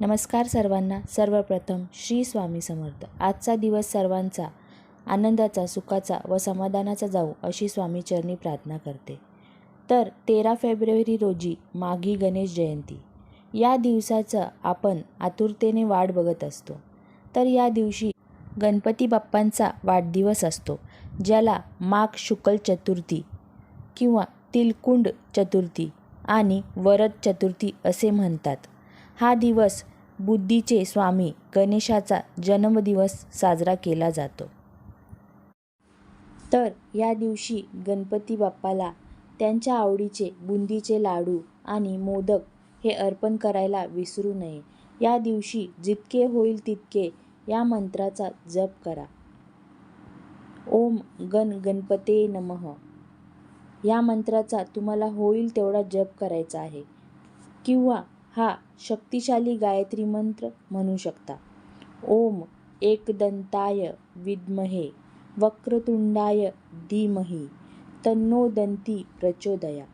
नमस्कार सर्वांना. सर्वप्रथम श्री स्वामी समर्थ. आजचा दिवस सर्वांचा आनंदाचा सुखाचा व समाधानाचा जाऊ अशी स्वामीचरणी प्रार्थना करते. तर तेरा फेब्रुवारी रोजी माघी गणेश जयंती. या दिवसाचं आपण आतुरतेने वाट बघत असतो. तर या दिवशी गणपती बाप्पांचा वाढदिवस असतो ज्याला माघ शुक्ल चतुर्थी किंवा तिलकुंड चतुर्थी आणि वरद चतुर्थी असे म्हणतात. हा दिवस बुद्धीचे स्वामी गणेशाचा जन्मदिवस साजरा केला जातो. तर या दिवशी गणपती बाप्पाला त्यांच्या आवडीचे बुंदीचे लाडू आणि मोदक हे अर्पण करायला विसरू नये. या दिवशी जितके होईल तितके या मंत्राचा जप करा. ओम गण गणपते नमः. या मंत्राचा तुम्हाला होईल तेवढा जप करायचा आहे. किंवा हा शक्तिशाली गायत्री मंत्र म्हणू शकता. ओम एकदंताय विद्महे वक्रतुंडाय धीमहि तन्नो दंती प्रचोदया.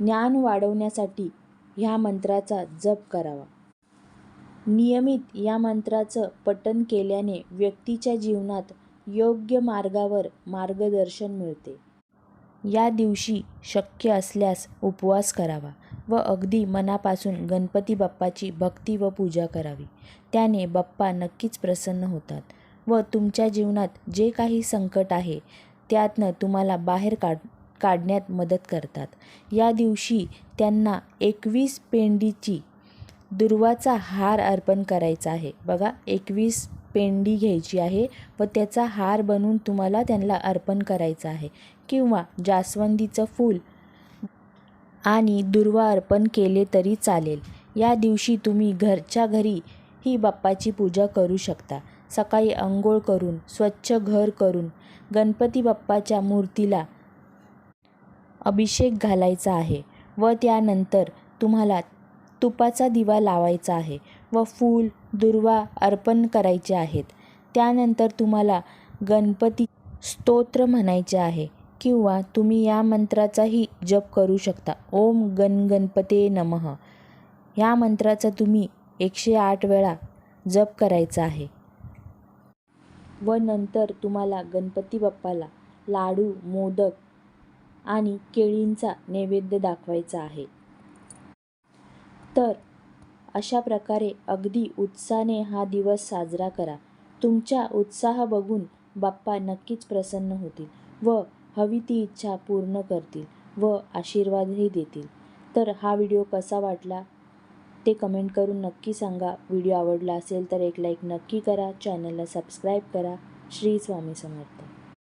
ज्ञान वाढवण्यासाठी ह्या मंत्राचा जप करावा. नियमित या मंत्राचं पठन केल्याने व्यक्तीच्या जीवनात योग्य मार्गावर मार्गदर्शन मिळते. या दिवशी शक्य असल्यास उपवास करावा. व अगदी मनापासून गणपती बाप्पाची भक्ती व पूजा करावी. त्याने बाप्पा नक्कीच प्रसन्न होतात व तुमच्या जीवनात जे काही संकट आहे त्यातनं तुम्हाला बाहेर काढ काढण्यात मदत करतात. या दिवशी त्यांना एकवीस पेंडीची दुर्वाचा हार अर्पण करायचा आहे. बघा एकवीस पेंडी घ्यायची आहे व त्याचा हार बनवून तुम्हाला त्यांना अर्पण करायचा आहे. किंवा जास्वंदीचं फूल आणि दुर्वा अर्पण केले तरी चालेल. या दिवशी तुम्ही घरच्या घरी ही बाप्पाची पूजा करू शकता. सकाळी अंघोळ करून स्वच्छ घर करून गणपती बाप्पाच्या मूर्तीला अभिषेक घालायचा आहे व त्यानंतर तुम्हाला तुपाचा दिवा लावायचा आहे व फूल दुर्वा अर्पण करायचे आहेत. त्यानंतर तुम्हाला गणपती स्तोत्र म्हणायचे आहे. किंवा तुम्ही या मंत्राचाही जप करू शकता. ओम गण गणपते नमः. ह्या मंत्राचा तुम्ही एकशे आठ वेळा जप करायचा आहे. व नंतर तुम्हाला गणपती बाप्पाला लाडू मोदक आणि केळींचा नैवेद्य दाखवायचा आहे. तर अशा प्रकारे अगदी उत्साहाने हा दिवस साजरा करा. तुमच्या उत्साह बघून बाप्पा नक्कीच प्रसन्न होतील व हवी ती इच्छा पूर्ण करतील व आशीर्वादही देतील. तर हा व्हिडिओ कसा वाटला? ते कमेंट करून नक्की सांगा. व्हिडिओ आवडला असेल तर एक लाईक नक्की करा. चॅनलला सबस्क्राईब करा. श्री स्वामी समर्थ.